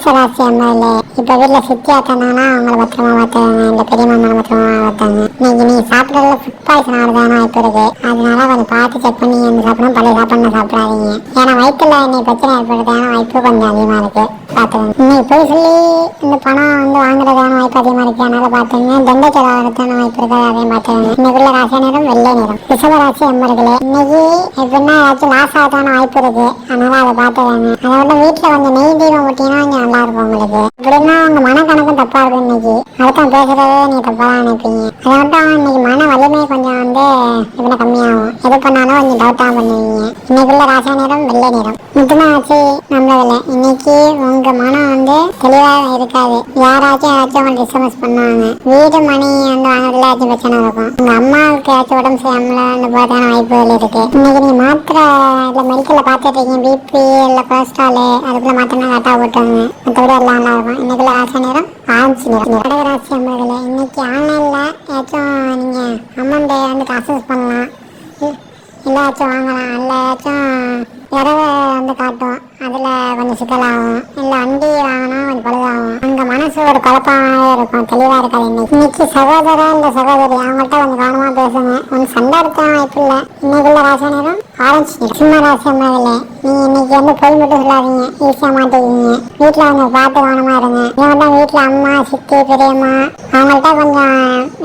ராசி அம்மாவில் இப்போ வீட்டில் சித்தி ஆத்தாங்கன்னா அவங்கள பத்திரமா பார்த்தாங்க இந்த பெரிய மாமா பத்திரமா பார்த்தாங்க இன்னைக்கு நீ சாப்பிட்றதுல ஃபுட் பாய்சன் ஆகுதான வாய்ப்பு இருக்கு அதனால கொஞ்சம் பார்த்து செக் பண்ணி எந்த சாப்பிடணும் பழைய சாப்பாடு சாப்பிடாதீங்க ஏன்னா வயிற்றுல இன்னைக்கு பிரச்சனை ஏற்படுறதான வாய்ப்பு கொஞ்சம் அதிகமாக இருக்கு. பார்த்தேன். இன்னைக்கு போய் சொல்லி இந்த பணம் வந்து வாங்குறதுக்கான வாய்ப்பு அதிகமாக இருக்கு. அதனால பார்த்தேங்க. தண்ட செலவாகிறதான வாய்ப்பு இருக்கா. அதையும் பார்த்துக்கோங்க இன்னைக்குள்ள ராசி நேரம் வெள்ளை நேரம். ரிஷப ராசி அம்மர்களே இன்னைக்கு எப்படின்னா ஏதாச்சும் லாஸ் ஆகிறதுக்கான வாய்ப்பு இருக்கு. அதனால அதை பார்த்துக்கோங்க அதை விட வீட்டில் கொஞ்சம் நெய் தீபம் ஊட்டினா கொஞ்சம் நல்லா இருக்கும் உங்களுக்கு. இப்படின்னா உங்க மனக்கணக்கும் தப்பா இருக்கும் இன்னைக்கு. அடுத்தவன் பேசுறதே நீ தப்பா தான் நினைப்பீங்க. அதை விட்டு இன்னைக்கு மன வலிமை கொஞ்சம் வந்து எப்படின்னா கம்மியாகும். எது பண்ணாலும் கொஞ்சம் டவுட்டாக பண்ணுவீங்க. இன்னைக்குள்ள ராசா நேரம் வெள்ளை நேரம். முக்கியமா ஆச்சு நம்மளதுல இன்னைக்கு உங்க மனம் வந்து தெளிவாக இருக்காது. யாராச்சும் யாராச்சும் உங்களுக்கு டிஸ்டர்பன்ஸ் பண்ணுவாங்க. வீடு மணி வந்து வாங்கறதுல ஏதாச்சும் பிரச்சனை இருக்கும். உங்க அம்மாவுக்கு ஏதாச்சும் உடம்பு சரியாமல வந்து போறதான வாய்ப்புகள் இருக்கு. இன்னைக்கு நீங்க மாத்திரை இல்ல மெடிக்கல்ல பார்த்துட்டு இருக்கீங்க. பிபி இல்ல கொலஸ்ட்ரால் அதுக்குள்ள மாத்திரை கரெக்டாக போட்டுவாங்க மற்றபடி எல்லாம் நல்லா இருக்கும். இன்னைக்குள்ள ராசி நேரம் ஆரம்பிச்சு நேரம். கடகராசி ராசி இன்னைக்கு ஆன்லைன்ல ஏதாச்சும் நீங்க அமௌண்ட் வந்து அசஸ் பண்ணலாம். இல்லை ஏதாச்சும் வாங்கலாம். இல்லை ஏதாச்சும் இரவு வந்து காட்டும். அதில் கொஞ்சம் சிக்கலாகும். இல்லை வண்டி வாங்கினா கொஞ்சம் பழுதாகும். அங்கே மனசு ஒரு குழப்பமாகவே இருக்கும். தெளிவாக இருக்காது இன்னைக்கு. இன்னைக்கு சகோதரன் இந்த சகோதரி அவங்கள்ட்ட கொஞ்சம் கவனமாக பேசுங்க. ஒன்று சண்டை எடுத்த வாய்ப்பு இல்லை. இன்னைக்குள்ள ராசி நேரம் ஆரஞ்சு நிறம். சிம்ம ராசி அம்மாவிலே நீ இன்னைக்கு வந்து பொய் மட்டும் சொல்லாதீங்க. ஈஸியாக மாட்டிக்கிங்க வீட்டில் கொஞ்சம் பார்த்து கவனமாக இருங்க. இவங்கள்ட்ட வீட்டில் அம்மா சித்தி பெரியம்மா அவங்கள்ட்ட கொஞ்சம்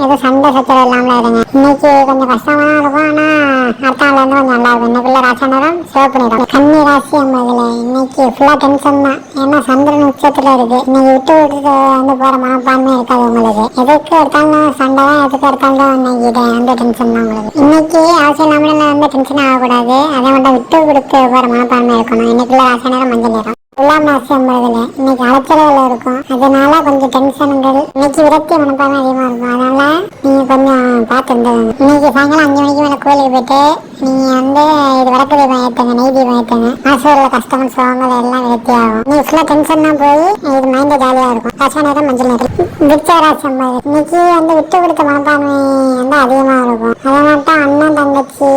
எதுவும் சண்டை சச்சரவு இல்லாமல் இருங்க. இன்னைக்கு கொஞ்சம் கஷ்டமாக தான் இருக்கும். ஆனால் அடுத்த நாள் வந்து கொஞ்சம் நல்லா இருக்கும். இன்னைக்குள்ள ராசி நேரம் சிவப்பு நிறம். கன்னி ராசி அம்மாவிலே இன்னைக்கு ஃபுல்லாக டென்ஷன் தான். ஏன்னா சந்திரன் உச்சத்தில் இருக்கு. இன்னைக்கு விட்டு விட்டு வந்து போகிற மனப்பான்மை இருக்காது உங்களுக்கு. எதுக்கு எடுத்தாலும் சண்டை தான் எதுக்கு எடுத்தாலும் இன்னைக்கு இது வந்து டென்ஷன் தான் உங்களுக்கு. இன்னைக்கு அவசியம் இல்லாமல் வந்து டென்ஷன் ஆகக்கூடாது. அதை மட்டும் விட்டு கொடுத்து போகிற மனப்பான்மை இருக்கணும். இன்னைக்குள்ள ராசி நேரம் மஞ்சள் நேரம். துலாம் ராசி அம்பதுல இன்னைக்கு அலைச்சல்கள் இருக்கும். அதனால கொஞ்சம் டென்ஷன்கள் இன்னைக்கு விரக்தி மனப்பான்மை அதிகமாக இருக்கும். அதனால நீங்க கொஞ்சம் பார்த்து இருந்துக்கோங்க இன்னைக்கு சாயங்காலம் அஞ்சு மணிக்கு மேல கோயிலுக்கு போயிட்டு நீங்க வந்து இது வடக்கு தீபம் ஏற்றுங்க நெய் தீபம் ஏற்றுங்க மனசுல கஷ்டம் சோகங்கள் எல்லாம் விரக்தி ஆகும். நீ ஃபுல்லா டென்ஷன் தான் போய் இது மைண்ட் ஜாலியா இருக்கும். ராசா நேரம் மஞ்சள் நேரம் விருச்ச இன்னைக்கு வந்து விட்டு கொடுத்த மனப்பான்மை வந்து அதிகமாக இருக்கும். அவன் மட்டும் அண்ணன் தங்கச்சிக்கே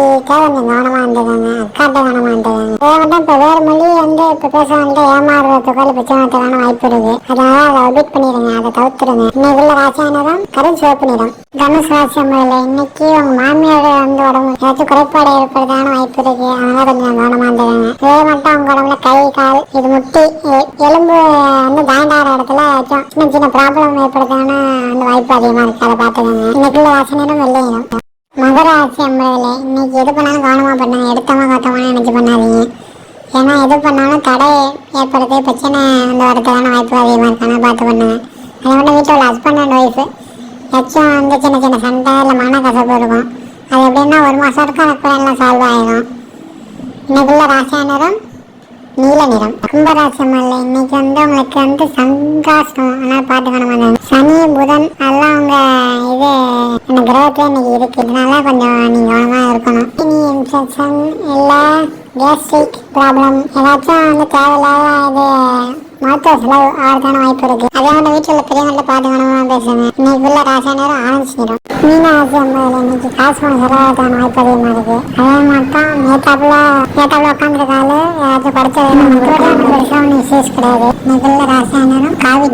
கொஞ்சம் கவனமாக இருந்துக்காங்க. அக்காட்ட கவனமாக இருந்துக்காங்க. அதை மட்டும் இப்போ வேறு மொழி வந்து இப்போ பேசுறவங்கள்ட்ட ஏமாறுறதுக்கோ இல்லை பிரச்சனைக்கான வாய்ப்பு இருக்கு. அதனால அதை ஒபிட் பண்ணிடுங்க அதை தவிர்த்துருங்க இன்னைக்கு உள்ள ராசியானதும் கரும் சிவப்பு நிறம். தனுஷ் ராசி அம்மையில் இன்னைக்கு உங்க மாமியோட வந்து உடம்பு ஏதாச்சும் குறைபாடு ஏற்படுறதான வாய்ப்பு இருக்கு. அதனால கொஞ்சம் கவனமாக இருந்துக்காங்க. இதே மட்டும் அவங்க உடம்புல கை கால் இது முட்டி எலும்பு வந்து ஜாயிண்ட் இடத்துல ஏதாச்சும் சின்ன சின்ன ப்ராப்ளம் ஏற்படுறதான அந்த வாய்ப்பு அதிகமாக இருக்கு. அதை பார்த்துக்கோங்க. இன்னைக்குள்ள ராசி நேரம் வெள்ளை நிறம். மகராசி அம்பளவில் இன்னைக்கு எது பண்ணாலும் கவனமாக பண்ணுங்க எடுத்தவங்க காத்தவங்க நினச்சி பண்ணாதீங்க. ஏன்னா எது பண்ணாலும் தடை ஏற்படுத்தி பிரச்சனை. வந்து வரதுக்கான வாய்ப்பு அதிகமாக இருக்கான பார்த்து பண்ணுங்க அதை விட வீட்டில் உள்ள ஹஸ்பண்ட் அண்ட் ஒய்ஃபு ஏதாச்சும் வந்து சின்ன சின்ன சண்டை இல்லை மன கசப்பு இருக்கும். அது எப்படின்னா ஒரு மாதம் இருக்கும் அதுக்குள்ள எல்லாம் சால்வ் ஆகிடும் இன்னைக்குள்ள ராசியான நீல நிறம். கும்பராசி மல்ல இன்னைக்கு வந்து உங்களுக்கு வந்து சங்காசம் ஆனால் பார்த்துக்கணும் சனி புதன் எல்லாம் உங்க இது அந்த கிரகத்துல இன்னைக்கு இருக்கு. இதனால கொஞ்சம் நீங்க கவனமா இருக்கணும். இனி இன்ஃபெக்ஷன் இல்லை கேஸ்ட்ரிக் ப்ராப்ளம் ஏதாச்சும் வந்து தேவையில்லாத இது மருத்துவ செலவு ஆகிறதான வாய்ப்பு இருக்கு. அதே மாதிரி வீட்டில் உள்ள பெரியவங்கள்ட்ட பார்த்து கவனமா பேசுங்க. இன்னைக்கு ராசி நேரம் ஆரஞ்சு மீன ராசி அம்மாவில் இன்னைக்கு காசு பணம் செலவாகிறதான வாய்ப்பு அதிகமாக இருக்கு அதே நேத்தாப்புல நேத்தாப்புல உட்காந்துருக்காரு பெருசாக ஒன்றும் கிடையாது. ராசி நேரம் காவி